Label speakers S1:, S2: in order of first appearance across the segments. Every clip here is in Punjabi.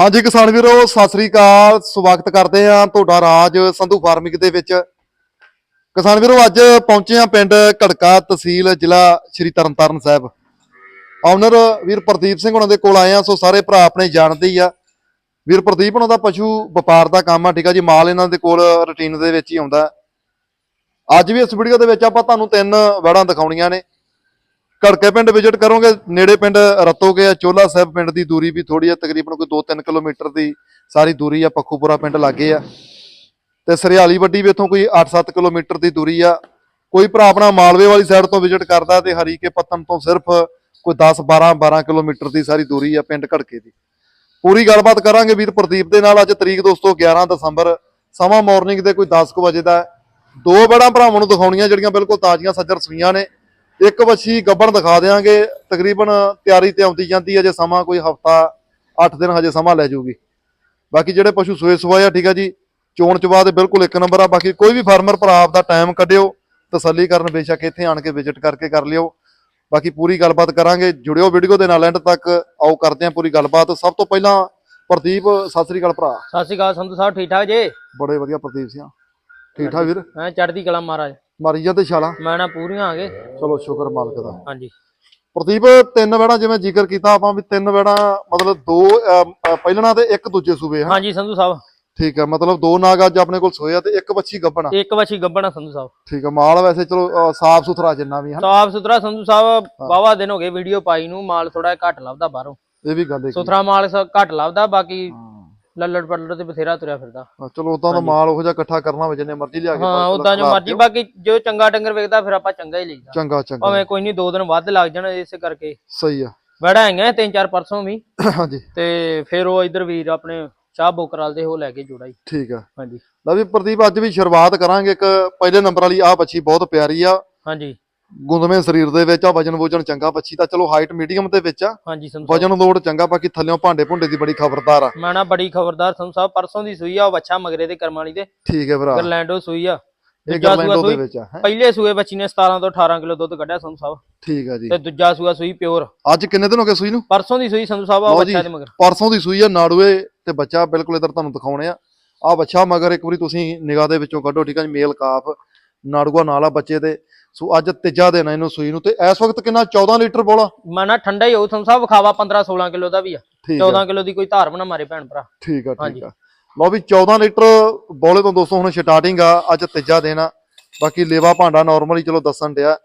S1: ਹਾਂਜੀ ਕਿਸਾਨ ਵੀਰੋ, ਸਤਿ ਸ੍ਰੀ ਅਕਾਲ। ਸਵਾਗਤ ਕਰਦੇ ਹਾਂ ਤੁਹਾਡਾ ਰਾਜ ਸੰਧੂ ਫਾਰਮਿੰਗ ਦੇ ਵਿੱਚ। ਕਿਸਾਨ ਵੀਰੋ, ਅੱਜ ਪਹੁੰਚੇ ਹਾਂ ਪਿੰਡ ਘੜਕਾ ਤਹਿਸੀਲ ਜ਼ਿਲ੍ਹਾ ਸ਼੍ਰੀ ਤਰਨਤਾਰਨ ਸਾਹਿਬ। ਆਨਰ ਵੀਰ ਪ੍ਰਦੀਪ ਸਿੰਘ ਉਹਨਾਂ ਦੇ ਕੋਲ ਆਏ ਆ ਸੋ ਸਾਰੇ ਭਰਾ ਆਪਣੇ ਜਾਣਦੇ ਹੀ ਆ। ਵੀਰ ਪ੍ਰਦੀਪ, ਉਹਨਾਂ ਦਾ ਪਸ਼ੂ ਵਪਾਰ ਦਾ ਕੰਮ ਆ, ਠੀਕ ਆ ਜੀ? ਮਾਲ ਇਹਨਾਂ ਦੇ ਕੋਲ ਰੁਟੀਨ ਦੇ ਵਿੱਚ ਹੀ ਆਉਂਦਾ। ਅੱਜ ਵੀ ਇਸ ਵੀਡੀਓ ਦੇ ਵਿੱਚ ਆਪਾਂ ਤੁਹਾਨੂੰ ਤਿੰਨ ਵੜਾਂ ਦਿਖਾਉਣੀਆਂ ਨੇ। ਘੜਕੇ ਪਿੰਡ ਵਿਜ਼ਿਟ ਕਰੋਗੇ, ਨੇੜੇ ਪਿੰਡ ਰਤੋਗੇ ਆ ਚੋਲਾ ਸਾਹਿਬ ਪਿੰਡ ਦੀ ਦੂਰੀ ਵੀ ਥੋੜੀ ਆ, ਤਕਰੀਬਨ ਕੋਈ 2-3 ਕਿਲੋਮੀਟਰ ਦੀ ਸਾਰੀ ਦੂਰੀ ਆ, ਪੱਖੂਪੁਰਾ ਪਿੰਡ ਲਾਗੇ ਆ। ਤੇ ਸਰਿਆਲੀ ਵੱਡੀ ਵੀ ਇੱਥੋਂ ਕੋਈ 8-7 ਕਿਲੋਮੀਟਰ ਦੀ ਦੂਰੀ ਆ। ਕੋਈ ਭਰਾ ਆਪਣਾ ਮਾਲਵੇ ਵਾਲੀ ਸਾਈਡ ਤੋਂ ਵਿਜ਼ਿਟ ਕਰਦਾ ਤੇ ਹਰੀਕੇ ਪੱਤਨ ਤੋਂ ਸਿਰਫ ਕੋਈ 10-12 12 ਕਿਲੋਮੀਟਰ ਦੀ ਸਾਰੀ ਦੂਰੀ ਆ ਪਿੰਡ ਘੜਕੇ ਦੀ। ਪੂਰੀ ਗੱਲਬਾਤ ਕਰਾਂਗੇ ਵੀਰ ਪ੍ਰਦੀਪ ਦੇ ਨਾਲ, ਅੱਜ ਤਰੀਕ ਦੋਸਤੋ 11 ਦਸੰਬਰ, ਸਮਾਂ ਮਾਰਨਿੰਗ ਦੇ ਕੋਈ 10 ਕੁ ਵਜੇ ਦਾ ਦੋ ਬੜਾ ਭਰਾਵਾਂ ਨੂੰ ਦਿਖਾਉਣੀਆਂ ਜਿਹੜੀਆਂ ਬਿਲਕੁਲ ਤਾਜ਼ੀਆਂ, ਸੱਜਰ ਸਵੀਆਂ ਨੇ। ਇੱਕ ਵੱਛੀ ਗੱਬਣ ਦਿਖਾ ਦੇਾਂਗੇ ਤਕਰੀਬਨ ਤਿਆਰੀ ਤੇ ਆਉਂਦੀ ਜਾਂਦੀ ਹੈ ਜੇ ਸਮਾਂ ਕੋਈ ਹਫਤਾ 8 ਦਿਨ ਹਜੇ ਸਮਾਂ ਲੈ ਜਾਊਗੀ ਬਾਕੀ ਜਿਹੜੇ ਪਸ਼ੂ ਸੂਏ ਸਵਾਏ ਆ ਠੀਕ ਆ ਜੀ ਚੋਣ ਚਵਾ ਦੇ ਬਿਲਕੁਲ ਇੱਕ ਨੰਬਰ ਆ। ਬਾਕੀ ਕੋਈ ਵੀ ਫਾਰਮਰ ਭਰਾ ਆਪਦਾ ਟਾਈਮ ਕੱਢਿਓ ਤਸੱਲੀ ਕਰਨ ਬੇਸ਼ੱਕ ਇੱਥੇ ਆਣ ਕੇ ਵਿਜ਼ਿਟ ਕਰਕੇ ਕਰ ਲਿਓ। ਬਾਕੀ ਪੂਰੀ ਗੱਲਬਾਤ ਕਰਾਂਗੇ ਜੁੜਿਓ ਵੀਡੀਓ ਦੇ ਨਾਲ ਐਂਡ ਤੱਕ। ਆਓ ਕਰਦੇ ਹਾਂ ਪੂਰੀ ਗੱਲਬਾਤ। ਸਭ ਤੋਂ ਪਹਿਲਾਂ ਪ੍ਰਦੀਪ ਸਤਿ ਸ੍ਰੀ ਅਕਾਲ ਭਰਾ।
S2: ਸਤਿ ਸ਼੍ਰੀ ਅਕਾਲ ਸੰਧੂ ਸਾਹਿਬ ਠੀਕ ਠਾਕ ਜੇ?
S1: ਬੜੇ ਵਧੀਆ ਪ੍ਰਦੀਪ ਸਿੰਘ ਠੀਕ ਠਾਕ ਵੀਰ?
S2: ਮੈਂ ਚੜ੍ਹਦੀ ਕਲਾ ਮਹਾਰਾਜ।
S1: ਮਾਰੀ ਜਾਂਦੇ ਛਾਲਾਂ।
S2: ਮੈਂ ਨਾ ਪੂਰੀਆਂ ਆ ਗਏ।
S1: ਚਲੋ ਸ਼ੁਕਰ ਮਾਲਕ ਦਾ।
S2: ਹਾਂਜੀ।
S1: ਪ੍ਰਦੀਪ ਤਿੰਨ ਵੇੜਾਂ ਜਿਵੇਂ ਜ਼ਿਕਰ ਕੀਤਾ ਆਪਾਂ ਵੀ ਤਿੰਨ ਵੇੜਾਂ ਮਤਲਬ ਦੋ ਪਹਿਲਣਾ ਤੇ ਇੱਕ ਦੂਜੇ ਸੂਬੇ ਹਾਂ?
S2: ਹਾਂਜੀ ਸੰਧੂ ਸਾਹਿਬ।
S1: ਠੀਕ ਹੈ ਮਤਲਬ ਦੋ ਨਾਗ ਅੱਜ ਆਪਣੇ ਕੋਲ ਸੋਏ ਆ ਤੇ ਇੱਕ ਬੱਚੀ ਗੱਬਣਾ
S2: ਇੱਕ ਵਛੀ ਗੱਬਣਾ ਸੰਧੂ ਸਾਹਿਬ।
S1: ਠੀਕ ਹੈ ਮਾਲ ਵੈਸੇ ਚਲੋ ਸਾਫ਼ ਸੁਥਰਾ ਜਿੰਨਾ ਵੀ ਹਨ
S2: ਸਾਫ਼ ਸੁਥਰਾ ਸੰਧੂ ਸਾਹਿਬ ਵਾਵਾ ਦਿਨ ਹੋ ਗਏ ਵੀਡੀਓ ਪਾਈ ਨੂੰ ਮਾਲ ਥੋੜਾ ਘੱਟ ਲੱਭਦਾ ਬਾਹਰੋਂ।
S1: ਇਹ ਵੀ ਗੱਲ ਹੈ
S2: ਸੁਥਰਾ ਮਾਲ ਘੱਟ ਲੱਭਦਾ ਬਾਕੀ ਲੱਲੜ ਪੱਲੜ ਤੇ ਬਥੇਰਾ ਤੁਰਿਆ ਫਿਰਦਾ।
S1: ਚਲੋ ਉਦਾਂ ਦਾ ਮਾਲ ਉਹੋ ਜਿਹਾ ਇਕੱਠਾ ਕਰਨਾ ਹੋਵੇ ਜਿੰਨੇ ਮਰਜ਼ੀ ਲਿਆ ਕੇ
S2: ਹਾਂ ਉਦਾਂ ਜੋ
S1: ਖਿਲਾਰ
S2: ਮਰਜ਼ੀ
S1: ਦਿਓ।
S2: ਬਾਕੀ ਜੋ ਚੰਗਾ ਡੰਗਰ ਵੇਖਦਾ ਫਿਰ ਆਪਾਂ ਚੰਗਾ ਹੀ ਲਈਦਾ।
S1: ਚੰਗਾ ਚੰਗਾ।
S2: ਭਾਵੇਂ ਕੋਈ ਨਹੀਂ ਦੋ ਦਿਨ ਵੱਧ ਲੱਗ ਜਾਣ ਇਸੇ ਕਰਕੇ।
S1: ਸਹੀ ਆ।
S2: ਬੜਾ ਹੈਗਾ ਤਿੰਨ ਚਾਰ ਪਰਸੋਂ ਵੀ।
S1: ਹਾਂਜੀ।
S2: ਤੇ ਫਿਰ ਉਹ ਇਧਰ ਵੀਰ ਆਪਣੇ ਸ਼ਾਹ ਬੋਕਰਾਲ ਦੇ ਉਹ ਲੈ ਕੇ ਜੋੜਾ ਹੀ
S1: ਠੀਕ ਆ।
S2: ਹਾਂਜੀ।
S1: ਲੈ ਵੀ ਪ੍ਰਦੀਪ ਅੱਜ ਵੀ ਸ਼ੁਰੂਆਤ ਕਰਾਂਗੇ ਇੱਕ ਪਹਿਲੇ ਨੰਬਰ ਵਾਲੀ ਆ ਬੱਚੀ ਬਹੁਤ ਪਿਆਰੀ ਆ।
S2: ਹਾਂਜੀ।
S1: ਗੁੰਦਵੇਂ ਸਰੀਰ ਦੇ ਵਿੱਚ ਆ ਵਜਨ ਵੋਜਨ ਚੰਗਾ ਬੱਚੀ ਤਾਂ ਚਲੋ ਹਾਈਟ ਮੀਡੀਅਮ ਦੇ ਵਿੱਚ ਆ।
S2: ਹਾਂਜੀ ਸੰਧੂ
S1: ਵਜਨ ਲੋਡ ਚੰਗਾ ਬਾਕੀ ਥੱਲਿਓਂ ਭਾਂਡੇ ਭੁੰਡੇ ਦੀ ਬੜੀ ਖਬਰਦਾਰ ਆ।
S2: ਮੈਂ ਨਾ ਬੜੀ ਖਬਰਦਾਰ ਸੰਧੂ ਸਾਹਿਬ ਪਰਸੋਂ ਦੀ ਸੂਈ ਆ ਉਹ ਬੱਚਾ ਮਗਰੇ ਦੇ ਕਰਮਾਂ ਵਾਲੀ ਦੇ।
S1: ਠੀਕ ਹੈ ਭਰਾ।
S2: ਗਰਲੈਂਡੋ ਸੂਈ ਆ।
S1: ਇਹ
S2: ਦੂਜਾ ਸੂਆ
S1: ਗਰਲੈਂਡੋ ਦੇ ਵਿੱਚ ਆ ਹੈਂ?
S2: ਪਹਿਲੇ ਸੂਏ ਬੱਚੀ ਨੇ 17 ਤੋਂ 18 ਕਿਲੋ ਦੁੱਧ ਕੱਢਿਆ ਸੰਧੂ ਸਾਹਿਬ।
S1: ਠੀਕ ਆ ਜੀ।
S2: ਤੇ ਦੂਜਾ ਸੂਆ ਸੂਈ ਪਿਓਰ।
S1: ਅੱਜ ਕਿੰਨੇ ਦਿਨ ਹੋ ਗਏ ਸੂਈ ਨੂੰ?
S2: ਪਰਸੋਂ ਦੀ ਸੂਈ ਸੰਧੂ ਸਾਹਿਬ ਆ
S1: ਲਓ ਜੀ।
S2: ਬੱਚਾ ਦੇ ਮਗਰ।
S1: ਪਰਸੋਂ ਦੀ ਸੂਈ ਆ ਨਾੜੂਏ ਤੇ ਬੱਚਾ ਬਿਲਕੁਲ ਇਧਰ ਤੁਹਾਨੂੰ ਦਿਖਾਉਣੇ ਆ। ਆ ਬੱਚਾ ਮਗਰ ਇੱਕ ਵਾਰੀ ਤੁਸੀਂ ਨਿਗਾਹ ਦੇ ਵਿੱਚੋਂ ਕੱਢੋ ਠੀਕ ਆ ਜੀ ਮੇਲ ਕਾਫ ਨਾੜੂਆ ਨਾਲ ਆ ਬੱਚੇ ਦੇ। ਸੋ ਅੱਜ ਤੀਜਾ ਦਿਨ ਆ ਇਹਨੂੰ ਸੂਈ ਨੂੰ ਤੇ ਇਸ ਵਕਤ ਕਿੰਨਾ 14 ਲੀਟਰ ਬੋਲਾ?
S2: ਮੈਂ ਨਾ ਠੰਡਾ ਹੀ ਹੋਊ ਸੰਧੂ ਸਾਹਿਬ ਵਿਖਾਵਾ 15 16 ਕਿਲੋ ਦਾ ਵੀ ਆ।
S1: ਠੀਕ ਆ।
S2: 14 ਕਿਲੋ ਦੀ ਕੋਈ ਧਾਰ ਬਣਾ ਮਾਰੇ ਭੈਣ ਭਰਾ।
S1: ਠੀਕ ਆ
S2: ਹਾਂਜੀ।
S1: ਠੀਕ ਆ। ਲਓ ਵੀ 14 ਲੀਟਰ ਬੋਲੇ ਤੋਂ ਦੋਸਤੋ ਹੁਣ ਸਟਾਰਟਿੰਗ ਆ ਅੱਜ ਤੀਜਾ ਦਿਨ ਆ। ਬਾਕੀ ਲੇਵਾ ਭਾਂਡਾ ਨਾਰਮਲੀ ਚਲੋ ਦੱਸਣ ਡਿਆ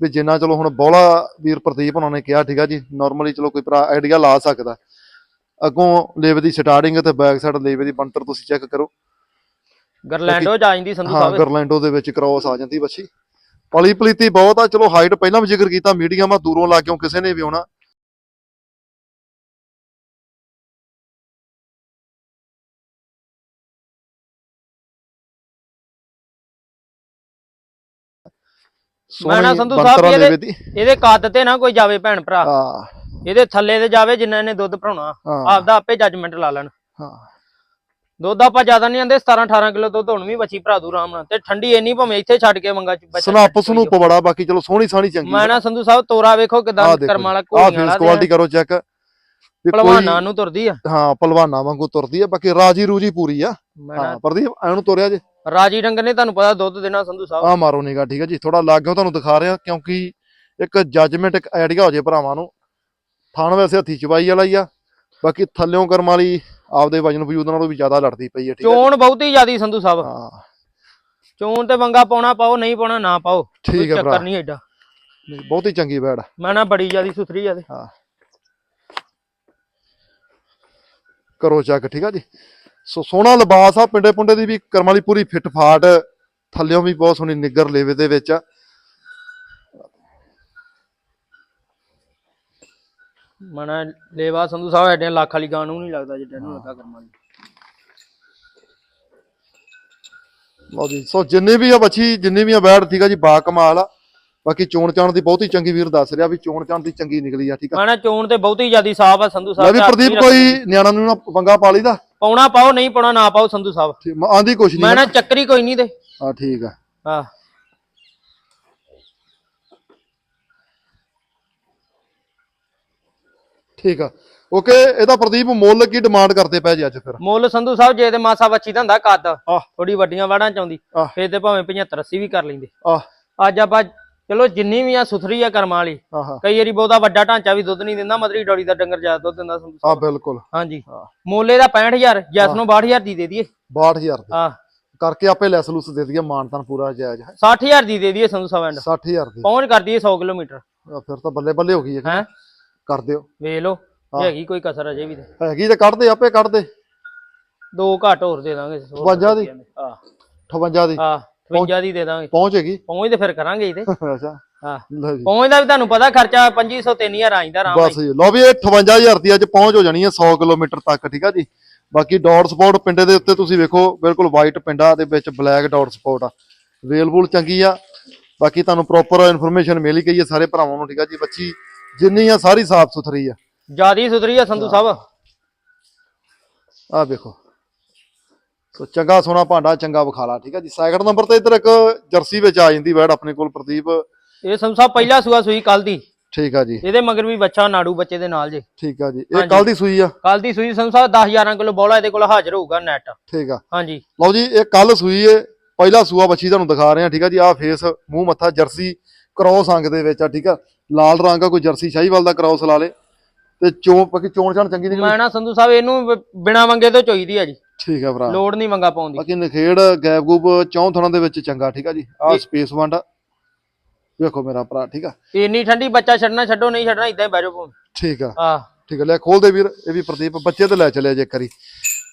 S1: ਵੀ ਜਿੰਨਾ ਚਲੋ ਹੁਣ ਬੋਲਾ ਵੀਰ ਪ੍ਰਦੀਪ ਉਹਨਾਂ ਨੇ ਕਿਹਾ ਠੀਕ ਆ ਜੀ ਨਾਰਮਲੀ ਚਲੋ ਕੋਈ ਭਰਾ ਆਈਡੀਆ ਲਾ ਸਕਦਾ। ਅੱਗੋਂ ਲੇਵੇ ਦੀ ਸਟਾਰਟਿੰਗ ਤੇ ਬੈਕ ਸਾਈਡ ਲੇਵੇ ਦੀ ਬੰਤਰ ਤੁਸੀਂ ਚੈੱਕ ਕਰੋ।
S2: ਗਰਲੈਂਡੋ ਜਾ ਜਾਂਦੀ ਸੰਧੂ
S1: ਹਾਂ
S2: ਸਾਹਿਬ।
S1: ਗਰਲੈਂਡੋ ਦੇ ਵਿੱਚ ਕ੍ਰੋਸ ਆ ਜਾਂਦੀ ਬੱਚੀ। ਪਲੀ ਪਲੀਤੀ ਬਹੁਤ ਆ। ਚਲੋ ਹਾਈਟ ਪਹਿਲਾਂ ਵੀ ਜ਼ਿਕਰ ਕੀਤਾ ਮੀਡੀਅਮ ਆ ਦੂਰੋਂ ਲਾ ਕਿਉਂ ਕਿਸੇ ਨੇ ਵੀ ਆਉਣਾ।
S2: ਮੈਂ ਨਾ
S1: ਸੋਹਣੀ
S2: ਸੰਧੂ ਸਾਹਿਬ ਇਹਦੇ- ਇਹਦੇ ਕੱਦ ਤੇ ਨਾ ਕੋਈ ਜਾਵੇ ਭੈਣ ਭਰਾ।
S1: ਹਾਂ।
S2: ਇਹਦੇ ਥੱਲੇ ਤੇ ਜਾਵੇ ਜਿੰਨਾ ਇਹਨੇ ਦੁੱਧ ਭਰਾਉਣਾ। ਆਪਦਾ ਆਪੇ ਜੱਜਮੈਂਟ ਲਾ ਲੈਣ।
S1: ਹਾਂ।
S2: ਦੁੱਧ ਆਪਾਂ ਜ਼ਿਆਦਾ ਨਹੀਂ ਆਂਦੇ 17 18 ਕਿਲੋ ਦੁੱਧ ਹੁਣ ਵੀ ਬੱਚੀ ਭਰਾ ਦੂ ਆਰਾਮ ਨਾਲ। ਤੇ ਠੰਡੀ ਇੰਨੀ ਭਾਵੇਂ ਇੱਥੇ ਛੱਡ ਕੇ ਮੰਗਾ ਚ
S1: ਸਨੱਪ ਸਨੂਪ ਬੜਾ ਬਾਕੀ ਚਲੋ ਸੋਹਣੀ ਸਾਣੀ ਚੰਗੀ
S2: ਮੈਂ ਨਾ ਸੰਧੂ ਸਾਹਿਬ ਤੋਰਾ ਵੇਖੋ ਕਿਦਾਂ ਕਰਮ ਵਾਲਾ
S1: ਆ
S2: ਘੋੜੀਆਂ
S1: ਫੇਸ ਕੁਆਲਿਟੀ ਕਰੋ ਚੈੱਕ ਕੋਈ
S2: ਭਲਵਾਨਾਂ ਨੂੰ ਤੁਰਦੀ ਆ।
S1: ਹਾਂ ਪਹਿਲਵਾਨਾਂ ਵਾਂਗੂ ਤੁਰਦੀ ਆ ਬਾਕੀ ਰਾਜੀ ਰੂਜੀ ਪੂਰੀ ਆ। ਹਾਂ ਪ੍ਰਦੀਪ ਐਨੂੰ ਤੁਰਿਆ ਜੇ।
S2: ਰਾਜੀ ਡੰਗਰ ਨੇ ਤੁਹਾਨੂੰ ਪਤਾ ਦੁੱਧ ਦੇਣਾ ਸੰਧੂ ਸਾਹਿਬ।
S1: ਆ ਮਾਰੋ ਨਿਗਾ ਠੀਕ ਹੈ ਜੀ। ਥੋੜਾ ਲੱਗਿਓ ਤੁਹਾਨੂੰ ਦਿਖਾ ਰਿਹਾ ਕਿਉਂਕਿ ਇੱਕ ਜੱਜਮੈਂਟ ਇੱਕ ਆਈਡੀਆ ਹੋ ਜੇ ਭਰਾਵਾਂ ਨੂੰ। ਥਣ ਵੈਸੇ ਹੱਥੀ ਚਵਾਈ ਵਾਲਾ ਹੀ ਆ। ਬਾਕੀ ਥੱਲਿਓਂ ਕਰਮ ਵਾਲੀ ਆਪਦੇ ਵਜਨ ਵਜੂਦ ਨਾਲੋਂ ਵੀ ਜ਼ਿਆਦਾ ਲੜਦੀ ਪਈ ਹੈ ਠੀਕ ਹੈ?
S2: ਚੋਣ ਬਹੁਤੀ ਜ਼ਿਆਦੀ ਸੰਧੂ ਸਾਹਿਬ।
S1: ਹਾਂ।
S2: ਚੋਣ ਤੇ ਵੰਗਾ ਪਾਉਣਾ ਪਾਓ ਨਹੀਂ ਪਾਉਣਾ ਨਾ ਪਾਓ। ਕੋਈ
S1: ਠੀਕ ਹੈ ਭਰਾ
S2: ਚੱਕਰ ਨਹੀਂ ਐਡਾ।
S1: ਨਹੀਂ, ਬਹੁਤੀ ਚੰਗੀ ਬੈੜ।
S2: ਮੈਂ ਨਾ ਬੜੀ ਜ਼ਿਆਦੀ ਸੁਥਰੀ ਆ ਤੇ।
S1: ਹਾਂ। ਕਰੋ ਚੱਕ ਠੀਕ ਆ ਜੀ। ਸੋ ਸੋਹਣਾ ਲਿਬਾਸ ਆ ਪਿੰਡੇ ਪੁੰਡੇ ਦੀ ਵੀ ਕਰਮ ਵਾਲੀ ਪੂਰੀ ਫਿੱਟ ਫਾਟ ਥੱਲਿਓਂ ਵੀ ਬਹੁਤ ਸੋਹਣੀ ਨਿੱਗਰ ਲੇਵੇ ਦੇ ਵਿੱਚ। ਆ
S2: ਮੈਂ ਨਾ ਲੇਵਾ ਸੰਧੂ ਸਾਹਿਬ ਐਡੇ ਲੱਖ ਵਾਲੀ ਗਾਂ ਨੂੰ ਨਹੀਂ ਲੱਗਦਾ ਜਿੱਦਾਂ ਨੂੰ ਲੱਗਾ ਕਰਮਾਂ ਦੀ।
S1: ਲਓ ਜੀ ਸੋ ਜਿੰਨੇ ਵੀ ਆ ਬੱਚੀ ਜਿੰਨੇ ਵੀ ਆ ਬੈੜ ਠੀਕ ਆ ਜੀ ਬਾ ਕਮਾਲ ਆ। ਬਾਕੀ ਚੋਣ ਚਾਣ ਦੀ ਬਹੁਤੀ ਚੰਗੀ ਵੀਰ ਦੱਸ ਰਿਹਾ ਵੀ ਚੋਣ ਚਾਣ ਦੀ ਚੰਗੀ ਨਿਕਲੀ ਆ ਠੀਕ ਆ।
S2: ਮੈਂ ਨਾ ਚੋਣ ਤੇ ਬਹੁਤੀ ਜ਼ਿਆਦੀ ਸਾਫ਼ ਆ ਸੰਧੂ
S1: ਲੈ
S2: ਸਾਹਿਬ
S1: ਵੀ ਪ੍ਰਦੀਪ ਕੋਈ ਨਿਆਣਾ ਨੂੰ ਨਾ ਵੰਗਾ ਪਾ ਲਈਦਾ?
S2: ਪਾਉਣਾ ਪਾਓ ਨਹੀਂ ਪਾਉਣਾ ਨਾ ਪਾਓ ਸੰਧੂ ਸਾਹਿਬ।
S1: ਠੀਕ ਆਂਦੀ ਕੁਛ
S2: ਮੈਂ
S1: ਨਹੀਂ
S2: ਨਾ ਚੱਕਰੀ ਕੋਈ ਨਹੀਂ ਤੇ
S1: ਹਾਂ ਠੀਕ ਆ।
S2: ਹਾਂ।
S1: ਠੀਕ ਆ। ਓਕੇ ਇਹਦਾ ਪ੍ਰਦੀਪ ਮੁੱਲ ਕੀ ਡਿਮਾਂਡ ਕਰਦੇ ਪਏ ਜੀ ਅੱਜ ਫਿਰ?
S2: ਮੁੱਲ ਸੰਧੂ ਸਾਹਿਬ ਜੇ ਤੇ ਮਾਸਾ ਬੱਚੀ ਦਾ ਹੁੰਦਾ ਕੱਦ। ਥੋੜੀ ਵੱਡੀਆਂ ਵਾੜਾਂ ਚ ਆਉਂਦੀ
S1: ਆਹ।
S2: ਫੇਰ ਤੇ ਭਾਵੇਂ 75 80 ਵੀ ਕਰ ਲੈਂਦੇ।
S1: ਆਹ।
S2: ਅੱਜ ਆਪਾਂ ਚਲੋ ਜਿੰਨੀ ਵੀ ਆ ਸੁਥਰੀ ਆ ਕਰਮਾਂ ਵਾਲੀ
S1: ਆਹ।
S2: ਕਈ ਵਾਰੀ ਬਹੁਤਾ ਵੱਡਾ ਢਾਂਚਾ ਵੀ ਦੁੱਧ ਨਹੀਂ ਦਿੰਦਾ ਮਦਰੀ ਡੋਰੀ ਦਾ ਡੰਗਰ ਜ਼ਿਆਦਾ ਦੁੱਧ ਦਿੰਦਾ ਸੰਧੂ
S1: ਆ
S2: ਸਾਹਿਬ।
S1: ਬਿਲਕੁਲ।
S2: ਹਾਂਜੀ।
S1: ਹਾਂ।
S2: ਮੋਲੇ ਦਾ 65000 ਜੈਸ ਨੂੰ 62000 ਦੀ ਦੇ ਦਈਏ।
S1: 62000 ਦੇ।
S2: ਆ
S1: ਕਰਕੇ ਆਪੇ ਲੈਸ ਲੂਸ ਦੇ ਦਈਏ ਮਾਨਤਾਨ ਪੂਰਾ ਜਾਇਜ਼ ਹੈ।
S2: 60000 ਦੀ ਦੇ ਦਈਏ ਸੰਧੂ ਸਾਹਿਬ ਐਂਡ।
S1: 60000 ਦੀ।
S2: ਪਹੁੰਚ ਕਰ ਦਈਏ 100 ਕਿਲੋਮੀਟਰ।
S1: ਆ, ਫਿਰ ਤਾਂ ਬੱਲੇ ਬੱਲੇ ਹੋ ਗਈ ਹੈ।
S2: ਹੈ?
S1: ਕਰ ਦਿਓ।
S2: ਵੇਖ ਲਓ
S1: ਹਾਂ।
S2: ਹੈਗੀ ਕੋਈ ਕਸਰ ਅਜੇ ਵੀ ਤੇ।
S1: ਹੈਗੀ ਤੇ ਕੱਢ ਦੇ ਆਪੇ ਕੱਢ ਦੇ।
S2: ਦੋ ਘੱਟ ਹੋਰ ਦੇ ਦਾਂਗੇ ਹੋਰ
S1: 52 ਦੀ?
S2: ਆ
S1: 58 ਦੀ?
S2: ਆ 52 ਦੀ ਦੇ ਦਾਂਗੇ।
S1: ਪਹੁੰਚੇਗੀ
S2: ਪਹੁੰਚ ਤੇ ਫਿਰ ਕਰਾਂਗੇ ਇਹਦੇ।
S1: ਅੱਛਾ।
S2: ਹਾਂ।
S1: ਲੈ ਜੀ।
S2: ਪਹੁੰਚ ਦਾ ਵੀ ਤੁਹਾਨੂੰ ਪਤਾ ਖਰਚਾ 2500 3000 ਆਈਂਦਾ ਆਰਾਮ ਨਾਲ।
S1: ਬਸ ਜੀ। ਲਓ ਵੀ ਇਹ 58000 ਦੀ ਅੱਜ ਪਹੁੰਚ ਹੋ ਜਾਣੀ ਹੈ 100 ਕਿਲੋਮੀਟਰ ਤੱਕ ਠੀਕ ਆ ਜੀ? ਬਾਕੀ ਡਾਟ ਸਪੋਰਟ ਪਿੰਡੇ ਦੇ ਉੱਤੇ ਤੁਸੀਂ ਵੇਖੋ ਬਿਲਕੁਲ ਵਾਈਟ ਪਿੰਡਾ ਦੇ ਵਿੱਚ ਬਲੈਕ ਡਾਟ ਸਪੋਰਟ ਆ। ਵੇਲਬੁਲ ਚੰਗੀ ਆ। ਬਾਕੀ ਤੁਹਾਨੂੰ ਪ੍ਰੋਪਰ ਇਨਫੋਰਮੇਸ਼ਨ ਮਿਲ ਹੀ ਗਈ ਹੈ ਸਾਰੇ ਭਰਾਵਾਂ ਨੂੰ ਠੀਕ ਆ ਜੀ? ਬੱਚੀ ਜਿੰਨੀ ਆ ਸਾਰੀ ਸਾਫ਼ ਸੁਥਰੀ ਆ।
S2: ਜਿਆਦੀ ਸੁਧਰੀ ਆ ਸੰਧੂ ਸਾਹਿਬ।
S1: ਆ ਵੇਖੋ। ਸੋ ਚੰਗਾ ਸੋਨਾ ਭਾਂਡਾ ਚੰਗਾ ਵਿਖਾਲਾ ਠੀਕ ਆ ਜੀ। ਸੈਕਿੰਡ ਨੰਬਰ ਤੇ ਇੱਧਰ ਇੱਕ ਜਰਸੀ ਵਿੱਚ ਆ ਜਾਂਦੀ ਵੈੜ ਆਪਣੇ ਕੋਲ ਪ੍ਰਦੀਪ।
S2: ਇਹ ਸੰਧੂ ਸਾਹਿਬ ਪਹਿਲਾ ਸੂਆ ਸੂਈ ਕੱਲ ਦੀ।
S1: ਠੀਕ ਆ ਜੀ।
S2: ਇਹਦੇ ਮਗਰ ਵੀ ਬੱਚਾ ਨਾੜੂ ਬੱਚੇ ਦੇ ਨਾਲ ਜੇ।
S1: ਠੀਕ ਆ ਜੀ। ਇਹ ਕੱਲ ਦੀ ਸੂਈ ਆ।
S2: ਕੱਲ ਦੀ ਸੂਈ ਸੰਧੂ ਸਾਹਿਬ 10 11 ਕਿਲੋ ਬੋਲਾ ਇਹਦੇ ਕੋਲ ਹਾਜ਼ਰ ਹੋਊਗਾ ਨੈਟ
S1: ਠੀਕ ਆ।
S2: ਹਾਂਜੀ।
S1: ਲਓ ਜੀ ਇਹ ਕੱਲ ਸੂਈ ਏ। ਪਹਿਲਾ ਸੂਆ ਬੱਚੀ ਤੁਹਾਨੂੰ ਦਿਖਾ ਰਹੇ ਆ ਠੀਕ ਆ ਜੀ। ਆਹ ਫੇਸ ਮੂੰਹ ਮੱਥਾ ਜਰਸੀ। ਕ੍ਰੋਸ ਅੰਗ ਦੇ ਵਿੱਚ ਆ ਠੀਕ ਆ? ਲਾਲ ਰੰਗ ਆ ਕੋਈ ਜਰਸੀ ਸ਼ਾਹੀਵਾਲ ਦਾ ਕ੍ਰੋਸ ਲਾ ਲੇ। ਤੇ ਚੋਣ ਬਾਕੀ ਚੋਣ ਛਾਣ ਚੰਗੀ ਨਿਕਲੀ?
S2: ਮੈਂ ਨਾ ਸੰਧੂ ਸਾਹਿਬ ਇਹਨੂੰ ਬਿਨਾਂ ਮੰਗੇ ਤੋਂ ਚੋਈਦੀ ਆ ਜੀ।
S1: ਠੀਕ ਆ ਭਰਾ।
S2: ਲੋੜ ਨਹੀਂ ਮੰਗਾ ਪਾਉਂਦੀ
S1: ਬਾਕੀ ਨਖੇੜ ਗੈਪ ਗੂਪ ਚੌਂ ਥਣਾਂ ਦੇ ਵਿੱਚ ਚੰਗਾ ਠੀਕ ਆ ਜੀ? ਆਹ ਸਪੇਸ ਵੰਡ। ਆ। ਵੇਖੋ ਮੇਰਾ ਭਰਾ ਠੀਕ ਆ?
S2: ਇੰਨੀ ਠੰਡੀ ਬੱਚਾ ਛੱਡਣਾ ਛੱਡੋ ਨਹੀਂ ਛੱਡਣਾ ਇਦਾਂ ਹੀ ਬਹਿ ਜਾਓ
S1: ਠੀਕ ਆ।
S2: ਆ
S1: ਠੀਕ ਆ ਲੈ ਖੋਲ ਦੇ ਵੀਰ ਇਹ ਵੀ ਪ੍ਰਦੀਪ ਬੱਚੇ ਤੇ ਲੈ ਚੱਲਿਆ ਜੇ ਕਰੀ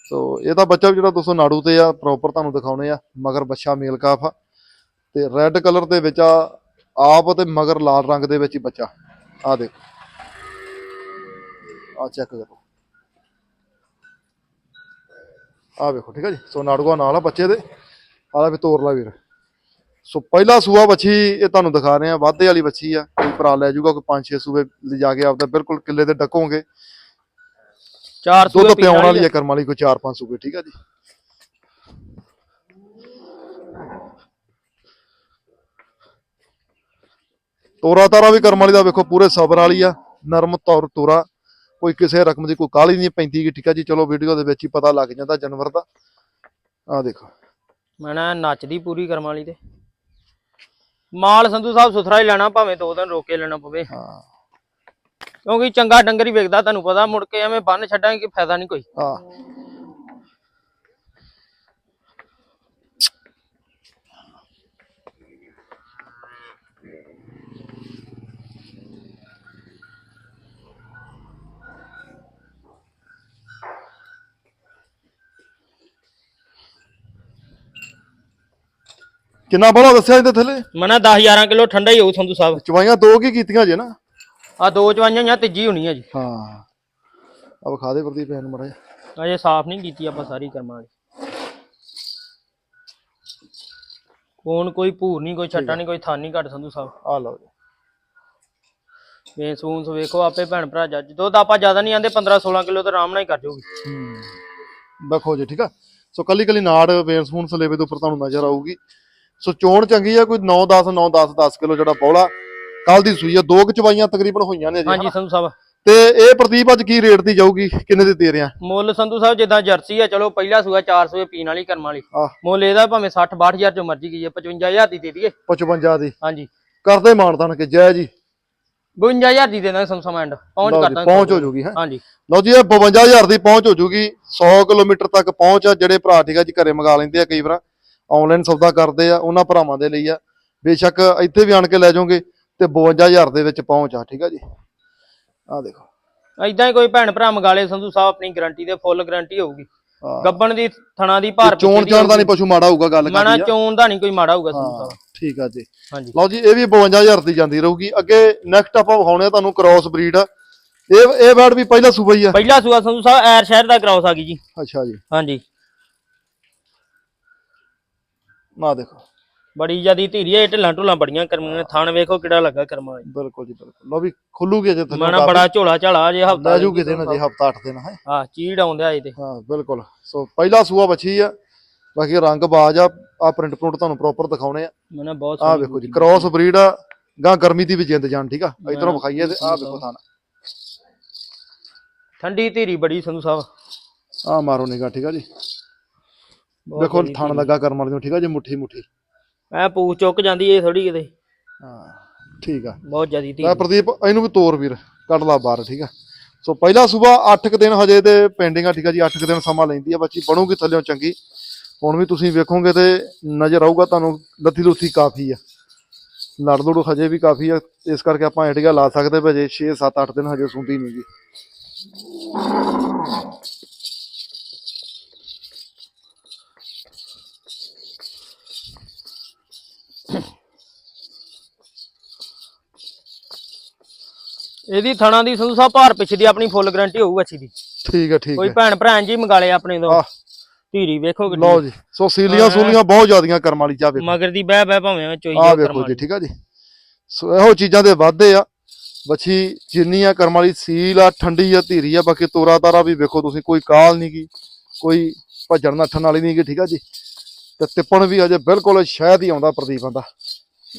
S1: ਸੋ ਇਹਦਾ ਬੱਚਾ ਵੀ ਜਿਹੜਾ ਦੋਸਤੋ ਨਾੜੂ ਤੇ ਆ ਪ੍ਰੋਪਰ ਤੁਹਾਨੂੰ ਦਿਖਾਉਣੇ ਆ ਮਗਰ ਬੱਚਾ ਮੇਲ ਕਾਫ ਆ। ਤੇ ਰੈੱਡ ਕਲਰ ਦੇ ਵਿੱਚ ਆ ਆਪ ਤੇ ਮਗਰ ਲਾਲ ਰੰਗ ਦੇ ਵਿੱਚ ਹੀ ਬੱਚਾ। ਆ ਦੇਖੋ। ਆ ਚੈੱਕ ਕਰੋ। ਆ ਵੇਖੋ ਠੀਕ ਆ ਜੀ? ਸੋ ਨਾੜੂਆ ਨਾਲ ਆ ਬੱਚੇ ਦੇ। ਆਲਾ ਵੀ ਤੋਰ ਲਾ ਵੀਰ। ਸੋ ਪਹਿਲਾ ਸੂਆ ਬੱਚੀ ਇਹ ਤੁਹਾਨੂੰ ਦਿਖਾ ਰਹੇ ਆ। ਵਾਧੇ ਵਾਲੀ ਬੱਚੀ ਆ। ਕੋਈ ਭਰਾ ਲੈ ਜਾਊਗਾ ਕੋਈ 5-6 ਸੂਏ ਲਿਜਾ ਕੇ ਆਪਦਾ ਬਿਲਕੁਲ ਕਿੱਲੇ ਤੇ ਡਕੋਗੇ।
S2: ਚਾਰ ਸੂਏ
S1: ਦੁੱਧ ਪਿਆਉਣ ਵਾਲੀ ਆ। ਕਰਮ ਵਾਲੀ ਕੋਈ 4-5 ਸੂਏ ਠੀਕ ਆ ਜੀ? ਤੋਰਾ ਤਾਰਾ ਵੀ ਕਰਮ ਵਾਲੀ ਦਾ ਵੇਖੋ ਪੂਰੇ ਸਬਰ ਵਾਲੀ ਆ ਨਰਮ ਤੌਰ ਤੋਰਾ। ਕੋਈ ਕਿਸੇ ਰਕਮ ਦੀ ਕੋਈ ਕਾਲੀ ਨਹੀਂ ਪੈਂਦੀ ਠੀਕ ਆ ਜੀ? ਚਲੋ ਵੀਡੀਓ ਦੇ ਵਿੱਚ ਹੀ ਪਤਾ ਲੱਗ ਜਾਂਦਾ ਜਾਨਵਰ ਦਾ। ਆ ਦੇਖੋ।
S2: ਮੈਂ ਨਾ ਨੱਚਦੀ ਪੂਰੀ ਕਰਮ ਵਾਲੀ ਤੇ। ਮਾਲ ਸੰਧੂ ਸਾਹਿਬ ਸੁਥਰਾ ਹੀ ਲੈਣਾ ਭਾਵੇਂ ਦੋ ਦਿਨ ਰੋਕ ਕੇ ਲੈਣਾ ਪਵੇ।
S1: ਹਾਂ।
S2: ਕਿਉਂਕਿ ਚੰਗਾ ਡੰਗਰ ਹੀ ਵੇਖਦਾ ਤੁਹਾਨੂੰ ਪਤਾ ਮੁੜ ਕੇ ਐਵੇਂ ਬੰਨ ਛੱਡਾਂਗੇ ਕਿ ਫਾਇਦਾ ਨਹੀਂ ਕੋਈ।
S1: ਆ ਕਿੰਨਾ ਬੜਾ ਦੱਸਿਆ ਇਹਦੇ ਥੱਲੇ?
S2: ਮੈਂ ਨਾ 10 11 ਕਿਲੋ ਠੰਡਾ ਹੀ ਹੋਊ ਸੰਧੂ ਸਾਹਿਬ।
S1: ਚਵਾਈਆਂ ਦੋ ਕੀ ਕੀਤੀਆਂ ਜੇ ਨਾ?
S2: ਆ ਦੋ ਚਵਾਈਆਂ ਜਾਂ ਤੀਜੀ ਹੋਣੀ ਆ ਜੀ।
S1: ਹਾਂ। ਆ ਵਿਖਾ ਦੇ ਪ੍ਰਦੀਪ ਇਹਨੂੰ ਮੜਾ
S2: ਅਜੇ ਸਾਫ਼ ਨਹੀਂ ਕੀਤੀ ਆਪਾਂ ਸਾਰੀ ਕਰਮਾਂ ਵਾਲੀ। ਕੋਣ ਕੋਈ ਭੂਰ ਨਹੀਂ ਕੋਈ ਛੱਟਾ ਨਹੀਂ ਕੋਈ ਥਾਨ ਨਹੀਂ ਘੱਟ ਸੰਧੂ ਸਾਹਿਬ।
S1: ਆ ਲਓ ਜੀ।
S2: ਵੇ ਸੂਨਸ ਵੇਖੋ ਆਪੇ ਭੈਣ ਭਰਾ ਜੱਜ। ਦੁੱਧ ਆਪਾਂ ਜ਼ਿਆਦਾ ਨਹੀਂ ਆਂਦੇ 15 16 ਕਿਲੋ ਤਾਂ ਆਰਾਮ ਨਾਲ ਹੀ ਕਰ ਜੂਗੀ
S1: ਹੂੰ। ਦੇਖੋ ਜੀ ਠੀਕ ਆ? ਸੋ ਕੱਲੀ ਕੱਲੀ ਨਾੜ ਵੇਨ ਸਪੂਨ ਸਲੇਵੇ ਦੇ ਉੱਪਰ ਤੁਹਾਨੂੰ ਨਜ਼ਰ ਆਊਗੀ। ਸੋ ਚੋਣ ਚੰਗੀ ਆ ਕੋਈ 9 10 9 10 10 ਕਿਲੋ ਜਿਹੜਾ ਬੌਲਾ ਕੱਲ ਦੀ ਸੂਈ ਆ। ਦੋ ਕੁ ਚਵਾਈਆਂ ਤਕਰੀਬਨ ਹੋਈਆਂ ਨੇ ਜੀ
S2: ਹਾਂਜੀ ਸੰਧੂ ਸਾਹਿਬ।
S1: ਤੇ ਇਹ ਪ੍ਰਦੀਪ ਅੱਜ ਕੀ ਰੇਟ ਦੀ ਜਾਊਗੀ? ਕਿੰਨੇ ਦੀ ਦੇ ਰਿਆਂ
S2: ਮੁੱਲ ਸੰਧੂ ਸਾਹਿਬ ਜਿੱਦਾਂ ਜਰਸੀ ਆ ਚਲੋ ਪਹਿਲਾ ਸੂਆ 400 ਪੀਣ ਵਾਲੀ ਕਰਮ ਵਾਲੀ। ਮੁੱਲ ਇਹਦਾ ਭਾਵੇਂ 60 62000 ਚੋਂ ਮਰਜ਼ੀ ਹੈ 55000 ਦੀ ਦੇ ਦਈਏ।
S1: 55 ਦੀ।
S2: ਹਾਂਜੀ।
S1: ਕਰਦੇ ਮਾਨਤਾਨ ਕਿ ਜੈ ਜੀ।
S2: 52000 ਦੀ ਦੇ ਦਾਂਗੇ ਸੰਸਮ ਐਂਡ। ਪਹੁੰਚ ਕਰ
S1: ਜੀ,
S2: ਦਾਂਗੇ
S1: ਪਹੁੰਚ ਹੋ ਜੂਗੀ ਹੈ?
S2: ਹਾਂਜੀ।
S1: ਲਓ ਜੀ ਇਹ 52000 ਦੀ ਪਹੁੰਚ ਹੋ ਜੂਗੀ। 100 ਕਿਲੋਮੀਟਰ ਤੱਕ ਪਹੁੰਚ ਆ ਜਿਹੜੇ ਭਰਾ ਠੀਕ ਆ ਜੀ ਘਰੇ ਮੰਗਾ ਲੈਂਦੇ ਆ ਕਈ ਵਾਰ। ਆਨਲਾਈਨ ਸੌਦਾ ਕਰਦੇ ਆ ਉਹਨਾਂ ਭਰਾਵਾਂ ਦੇ ਲਈ ਆ। ਬੇਸ਼ੱਕ ਇੱਥੇ ਵੀ ਆਣ ਕੇ ਲੈ ਜਾਓਗੇ ਤੇ 52000 ਦੇ ਵਿੱਚ ਪਹੁੰਚ ਆ ਠੀਕ ਆ ਜੀ। ਆ ਦੇਖੋ।
S2: ਐਦਾਂ ਹੀ ਕੋਈ ਭੈਣ ਭਰਾ ਮੰਗਾ ਲੇ ਸੰਧੂ ਸਾਹਿਬ ਆਪਣੀ ਗਾਰੰਟੀ ਦੇ ਫੁੱਲ ਗਾਰੰਟੀ ਹੋਊਗੀ। ਗੱਬਣ ਦੀ ਥਣਾ ਦੀ ਭਾਰ
S1: ਚੋਣ ਚਾਣ ਦਾ ਨਹੀਂ ਪਸ਼ੂ ਮਾੜਾ ਹੋਊਗਾ ਗੱਲ ਕਰਦੀ ਆ।
S2: ਚੋਣ ਦਾ ਨਹੀਂ ਕੋਈ ਮਾੜਾ ਹੋਊਗਾ ਸੰਧੂ ਸਾਹਿਬ।
S1: ਠੀਕ ਆ ਜੀ। ਲਓ ਜੀ ਇਹ ਵੀ 52000 ਦੀ ਜਾਂਦੀ ਰਹੂਗੀ। ਅੱਗੇ ਨੈਕਸਟ ਆਪਾਂ ਵਿਖਾਉਣੇ ਆ ਤੁਹਾਨੂੰ ਕ੍ਰਾਸ ਬਰੀਡ ਇਹ ਇਹ ਬੈਡ ਵੀ ਪਹਿਲਾ ਸੂਬਾ ਹੀ ਆ।
S2: ਪਹਿਲਾ ਸੂਆ ਸੰਧੂ ਸਾਹਿਬ ਐਰ ਸ਼ਹਿਰ ਦਾ ਕ੍ਰਾਸ ਆ ਗਈ ਜੀ।
S1: ਅੱਛਾ ਜੀ।
S2: ਹਾਂਜੀ।
S1: ਨਾ ਦੇਖੋ।
S2: ਬੜੀ ਜਿਆਦੀ ਧੀਰੀ ਹੈ ਢਿੱਲਾਂ ਢੁੱਲਾਂ ਬੜੀਆਂ ਕਰਮਾਂ ਨੇ। ਥਣ ਵੇਖੋ ਕਿਹੜਾ ਲੱਗਾ ਕਰਮਾਂ
S1: ਬਿਲਕੁਲ ਜੀ ਬਿਲਕੁਲ। ਲਓ ਵੀ ਖੁੱਲੂਗੀ ਜੇ ਥੱਲੇ
S2: ਮਾਣਾ ਬੜਾ ਝੋਲਾ ਝਾਲਾ ਜੇ ਹਫਤਾ
S1: ਲੈ ਜੂਗੀ ਦਿਨ ਜੇ ਹਫਤਾ 8 ਦਿਨ ਹੈ।
S2: ਹਾਂ ਚੀੜ ਆਉਂਦਿਆ ਇਹ ਤੇ।
S1: ਹਾਂ ਬਿਲਕੁਲ। ਸੋ ਪਹਿਲਾ ਸੂਆ ਬੱਚੀ ਆ। ਬਾਕੀ ਰੰਗ ਬਾਜ ਆ। ਆ ਪ੍ਰਿੰਟ ਪ੍ਰਿੰਟ ਤੁਹਾਨੂੰ ਪ੍ਰੋਪਰ ਦਿਖਾਉਣੇ ਆ।
S2: ਮੈਨਾਂ ਬਹੁਤ
S1: ਆ ਵੇਖੋ ਜੀ ਕ੍ਰਾਸ ਬਰੀਡ ਆ। ਗਾਂ ਗਰਮੀ ਦੀ ਵੀ ਜਿੰਦ ਜਾਨ ਠੀਕ ਆ? ਇਧਰੋਂ ਵਿਖਾਈਏ ਤੇ ਆ ਵੇਖੋ ਥਾਣਾ।
S2: ਠੰਡੀ ਧੀਰੀ ਬੜੀ ਸੰਧੂ ਸਾਹਿਬ।
S1: ਆ ਮਾਰੋ ਨਿਗਾ ਠੀਕ ਆ ਜੀ। ਦੇਖੋ ਥਣ ਲੱਗਾ ਕਰਮ ਵਾਲੀ ਨੂੰ ਠੀਕ ਆ ਜੀ ਮੁੱਠੀ ਮੁੱਠੀ।
S2: ਐ ਪੂਛ ਚੁੱਕ ਜਾਂਦੀ ਏ ਥੋੜੀ ਕਿਤੇ।
S1: ਹਾਂ ਠੀਕ ਆ।
S2: ਬਹੁਤ ਜ਼ਿਆਦੀ
S1: ਲੈ
S2: ਧੀਰੀ
S1: ਪ੍ਰਦੀਪ ਇਹਨੂੰ ਵੀ ਤੋਰ ਵੀਰ ਕੱਢ ਲਾ ਬਾਹਰ ਠੀਕ ਆ। ਸੋ ਪਹਿਲਾ ਸੂਬਾ 8 ਕੁ ਦਿਨ ਹਜੇ ਤੇ ਪੈਂਡਿੰਗ ਆ ਠੀਕ ਆ ਜੀ 8 ਕੁ ਦਿਨ ਸਮਾਂ ਲੈਂਦੀ ਆ ਬੱਚੀ ਬਣੂਗੀ ਥੱਲਿਓਂ ਚੰਗੀ। ਹੁਣ ਵੀ ਤੁਸੀਂ ਵੇਖੋਗੇ ਤੇ ਨਜ਼ਰ ਆਊਗਾ ਤੁਹਾਨੂੰ ਲੱਥੀ ਲੁੱਥੀ ਕਾਫੀ ਆ। ਲੜ ਲੁੜ ਹਜੇ ਵੀ ਕਾਫੀ ਆ ਇਸ ਕਰਕੇ ਆਪਾਂ ਆਈਡੀਆ ਲਾ ਸਕਦੇ ਹਜੇ 6 7 8 ਦਿਨ ਹਜੇ ਸੁੰਦੀ ਨਹੀਂ ਜੀ
S2: ਇਹਦੀ ਥਣਾ ਦੀ ਸੰਧੂ ਸਾਹਿਬ ਭਾਰ ਪਿੱਛੇ ਦੀ ਆਪਣੀ ਫੁੱਲ ਗਾਰੰਟੀ ਹੋਊ ਅੱਛੀ ਦੀ।
S1: ਠੀਕ ਆ ਠੀਕ
S2: ਕੋਈ ਭੈਣ ਭਰਾ ਜੀ ਮੰਗਾ ਲਿਆ ਆਪਣੇ ਤੋਂ।
S1: ਆਹ।
S2: ਧੀਰੀ ਵੇਖੋ ਕਿੱਡੀ।
S1: ਲਓ ਜੀ ਸੋ ਸੀਲੀਆਂ ਸੂਲੀਆਂ ਬਹੁਤ ਜ਼ਿਆਦੀਆਂ ਕਰਮ ਵਾਲੀ ਚਾਹ ਵੇਖੋ।
S2: ਮਗਰ ਦੀ ਬਹਿ ਬਹਿ ਭਾਵੇਂ ਮੈਂ ਚੋਈ
S1: ਆ ਵੇਖੋ ਜੀ। ਠੀਕ ਆ ਜੀ। ਸੋ ਇਹੋ ਚੀਜ਼ਾਂ ਦੇ ਵਾਧੇ ਆ। ਬੱਚੀ ਜਿੰਨੀ ਆ ਕਰਮ ਵਾਲੀ ਸੀਲ ਆ ਠੰਡੀ ਆ ਧੀਰੀ ਆ ਬਾਕੀ ਤੋਰਾ ਤਾਰਾ ਵੀ ਵੇਖੋ ਤੁਸੀਂ ਕੋਈ ਕਾਲ ਨਹੀਂ ਗੀ ਕੋਈ ਭੱਜਣ ਨੱਠਣ ਵਾਲੀ ਨਹੀਂ ਗੀ ਠੀਕ ਆ ਜੀ। ਤੇ ਤਿੱਪਣ ਵੀ ਅਜੇ ਬਿਲਕੁਲ ਸ਼ਾਇਦ ਹੀ ਆਉਂਦਾ ਪ੍ਰਦੀਪਾਂ ਦਾ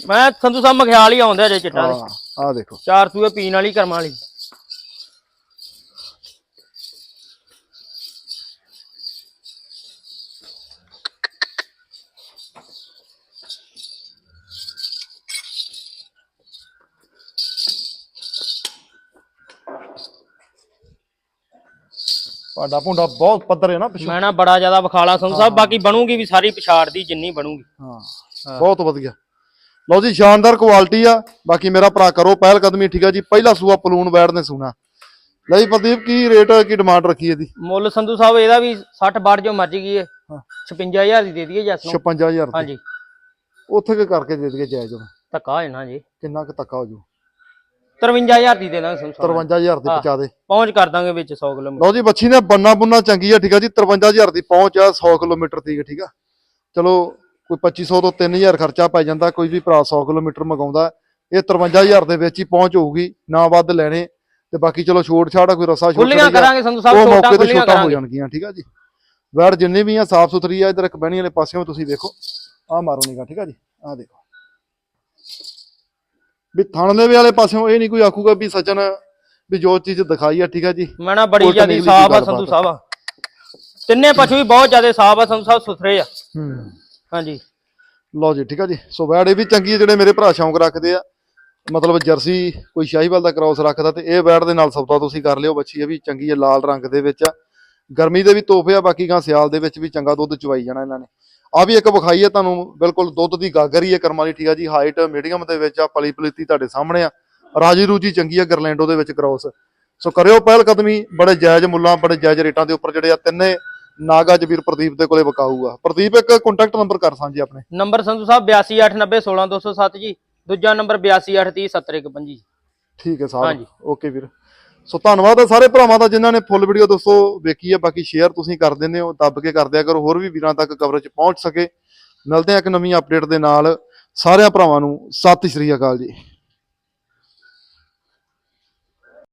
S2: ਮੈਂ ਸੰਧੂ ਸਾਹਿਬ ਮਖਿਆਲ ਹੀ ਆਉਂਦਾ ਜੇ ਚਿੱਟਾ ਦੇ।
S1: ਹਾਂ। ਆ ਦੇਖੋ।
S2: ਚਾਰ ਸੂਏ ਪੀਣ ਵਾਲੀ ਕਰਮਾਂ ਵਾਲੀ।
S1: ਤੁਹਾਡਾ ਭੁੰਡਾ ਬਹੁਤ ਪੱਧਰ ਹੈ ਨਾ ਪਿੱਛੋਂ।
S2: ਮੈਂ ਨਾ ਬੜਾ ਜ਼ਿਆਦਾ ਵਿਖਾਲਾ ਸੰਧੂ ਸਾਹਿਬ ਬਾਕੀ ਬਣੂਗੀ ਵੀ ਸਾਰੀ ਪਛਾੜ ਦੀ ਜਿੰਨੀ ਬਣੂਗੀ।
S1: ਹਾਂ। ਬਹੁਤ ਵਧੀਆ। ਲਓ ਜੀ ਸ਼ਾਨਦਾਰ ਕੁਆਲਿਟੀ ਆ। ਬਾਕੀ ਮੇਰਾ ਭਰਾ ਕਰੋ ਪਹਿਲ ਕਦਮੀ ਠੀਕ ਆ ਜੀ। ਪਹਿਲਾ ਸੂਆ ਪਲੂਨ ਬੈੜ ਨੇ ਸੁਣਾ। ਲਈ ਪ੍ਰਦੀਪ ਕੀ ਰੇਟ ਕੀ ਡਿਮਾਂਡ ਰੱਖੀ ਇਹਦੀ?
S2: ਮੁੱਲ ਸੰਧੂ ਸਾਹਿਬ ਇਹਦਾ ਵੀ 60 ਬਾੜ ਜੋ ਮਰਜ਼ੀ ਗਈ ਹੈ।
S1: ਹਾਂ।
S2: 56000 ਦੀ ਦੇ ਦਈਏ ਜੱਸ ਨੂੰ।
S1: 56000 ਦੀ।
S2: ਹਾਂਜੀ।
S1: ਉੱਥੇ ਕੇ ਕਰਕੇ ਦੇ ਦਈਏ ਜਾਇਜ਼ ਹੁਣ।
S2: ਧੱਕਾ ਹੈ ਨਾ ਜੀ।
S1: ਕਿੰਨਾ ਕੁ ਤੱਕਾ ਹੋ ਜੂ?
S2: 53000 ਦੀ ਦੇ ਦਾਂਗੇ ਸੰਧੂ ਸਾਹਿਬ।
S1: 53000 ਦੀ। ਪਹੁੰਚਾ ਦੇ।
S2: ਪਹੁੰਚ ਕਰ ਦਾਂਗੇ ਵਿੱਚ 100 ਕਿਲੋਮੀਟਰ।
S1: ਲਓ ਜੀ ਬੱਚੀ ਨੇ ਬੰਨਾ ਬੁੰਨਾ ਚੰਗੀ ਆ ਠੀਕ ਆ ਜੀ। 53000 ਦੀ ਪਹੁੰਚ ਆ 100 ਕਿਲੋਮੀਟਰ ਦੀ ਠੀਕ ਆ। ਚਲੋ ਕੋਈ 2500 ਤੋਂ 3000 ਖਰਚਾ ਪੈ ਜਾਂਦਾ ਕੋਈ ਵੀ ਭਰਾ 100 ਕਿਲੋਮੀਟਰ ਮੰਗਾਉਂਦਾ ਇਹ 53000 ਦੇ ਵਿੱਚ ਹੀ ਪਹੁੰਚ ਹੋਊਗੀ ਨਾ ਵੱਧ ਲੈਣੇ ਤੇ ਬਾਕੀ ਚਲੋ ਛੋਟ ਛਾੜ ਆ, ਕੋਈ ਰਸਾ ਛੋਟ
S2: ਖੁੱਲੀਆਂ ਕਰਾਂਗੇ ਸੰਧੂ ਸਾਹਿਬ ਛੋਟਾ ਖੁੱਲੀਆਂ
S1: ਛੋਟਾ ਹੋ
S2: ਕਰਾਂਗੇ।
S1: ਜਾਣਗੀਆਂ ਠੀਕ ਆ ਜੀ। ਵੈੜ ਜਿੰਨੇ ਵੀ ਆ ਸਾਫ਼ ਸੁਥਰੀ ਆ ਇਧਰ ਇੱਕ ਬਹਿਣੀ ਵਾਲੇ ਪਾਸਿਓਂ ਤੁਸੀਂ ਵੇਖੋ ਆ ਮਾਰੋ ਨਿਗਾ ਠੀਕ ਆ ਜੀ ਆ ਦੇਖੋ। ਵੀ ਥਣ ਦੇ ਵਾਲੇ ਪਾਸਿਓਂ ਇਹ ਨਹੀਂ ਕੋਈ ਆਖੂਗਾ ਵੀ ਸਚਨ ਵੀ ਜੋ ਚੀਜ਼ ਦਿਖਾਈ ਆ ਠੀਕ ਆ ਜੀ।
S2: ਮੈਂ ਨਾ ਬੜੀ ਜਿਆਦੀ ਸਾਫ਼ ਆ ਸੰਧੂ। ਸਾਹਿਬ ਆ। ਤਿੰਨੇ ਪਸ਼ੂ ਵੀ ਬਹੁਤ ਜਿਆਦੇ ਸਾਫ਼ ਆ ਸੰਧੂ ਸਾਹਿਬ ਸੁਥਰੇ ਆ।
S1: ਹੂੰ।
S2: ਹਾਂਜੀ।
S1: ਲਓ ਜੀ, ਠੀਕ ਆ ਜੀ। ਸੋ ਵੈੜ ਇਹ ਵੀ ਚੰਗੀ ਆ, ਜਿਹੜੇ ਮੇਰੇ ਭਰਾ ਸ਼ੌਂਕ ਰੱਖਦੇ ਆ। ਮਤਲਬ ਜਰਸੀ ਕੋਈ ਸ਼ਾਹੀਵਾਲ ਦਾ ਕ੍ਰਾਸ ਰੱਖਦਾ ਤੇ ਇਹ ਵੈੜ ਦੇ ਨਾਲ ਸੌਦਾ ਤੁਸੀਂ ਕਰ ਲਿਓ ਬੱਚੀ, ਇਹ ਵੀ ਚੰਗੀ ਆ, ਲਾਲ ਰੰਗ ਦੇ ਵਿੱਚ ਆ। ਗਰਮੀ ਦੇ ਵੀ ਤੋਹਫੇ ਆ, ਬਾਕੀ ਗਾਂ ਸਿਆਲ ਦੇ ਵਿੱਚ ਵੀ ਚੰਗਾ ਦੁੱਧ ਚਵਾਈ ਜਾਣਾ ਇਹਨਾਂ ਨੇ। ਆ ਵੀ ਇੱਕ ਵਿਖਾਈ ਹੈ ਤੁਹਾਨੂੰ, ਬਿਲਕੁਲ ਦੁੱਧ ਦੀ ਗਾਗਰ ਹੀ ਹੈ ਕਰਮਾਲੀ ਠੀਕ ਆ ਜੀ। ਹਾਈਟ ਮੀਡੀਅਮ ਦੇ ਵਿੱਚ ਆ, ਪਲੀ ਪਲੀਤੀ ਤੁਹਾਡੇ ਸਾਹਮਣੇ ਆ। ਰਾਜੀ ਰੂਜੀ ਚੰਗੀ ਆ, ਗਰਲੈਂਡੋ ਦੇ ਵਿੱਚ ਕ੍ਰਾਸ ਸੋ ਕਰਿਓ ਪਹਿਲ ਕਦਮੀ ਬੜੇ ਜਾਇਜ਼ ਮੁੱਲਾਂ, ਬੜੇ ਜਾਇਜ਼ ਰੇਟਾਂ ਦੇ ਉੱਪਰ ਜਿਹੜੇ ਆ ਤਿੰਨੇ ਨਾਗਾ ਜਵੀਰ ਪ੍ਰਦੀਪ ਦੇ ਕੋਲੇ ਵਿਕਾਊ ਆ ਪ੍ਰਦੀਪ ਇੱਕ ਕੰਟੈਕਟ ਨੰਬਰ ਕਰ ਸਾਂਝੇ ਆਪਣੇ।
S2: ਨੰਬਰ ਸੰਧੂ ਸਾਹਿਬ 8289016207 ਜੀ। ਦੂਜਾ ਨੰਬਰ 8283070125 ਜੀ।
S1: ਠੀਕ ਹੈ ਸਾਹਿਬ।
S2: ਹਾਂਜੀ।
S1: ਓਕੇ ਵੀਰ। ਸੋ ਧੰਨਵਾਦ ਹੈ ਸਾਰੇ ਭਰਾਵਾਂ ਦਾ ਜਿਨ੍ਹਾਂ ਨੇ ਫੁੱਲ ਵੀਡੀਓ ਦੋਸਤੋ ਵੇਖੀ ਹੈ ਬਾਕੀ ਸ਼ੇਅਰ ਤੁਸੀਂ ਕਰ ਦਿੰਦੇ ਹੋ ਦੱਬ ਕੇ ਕਰ ਦਿਆ ਕਰੋ ਹੋਰ ਵੀ ਵੀਰਾਂ ਤੱਕ ਕਵਰੇਜ ਪਹੁੰਚ ਸਕੇ। ਮਿਲਦੇ ਆ ਇੱਕ ਨਵੀਂ ਅਪਡੇਟ ਦੇ ਨਾਲ। ਸਾਰਿਆਂ ਭਰਾਵਾਂ ਨੂੰ ਸਤਿ ਸ਼੍ਰੀ ਅਕਾਲ ਜੀ।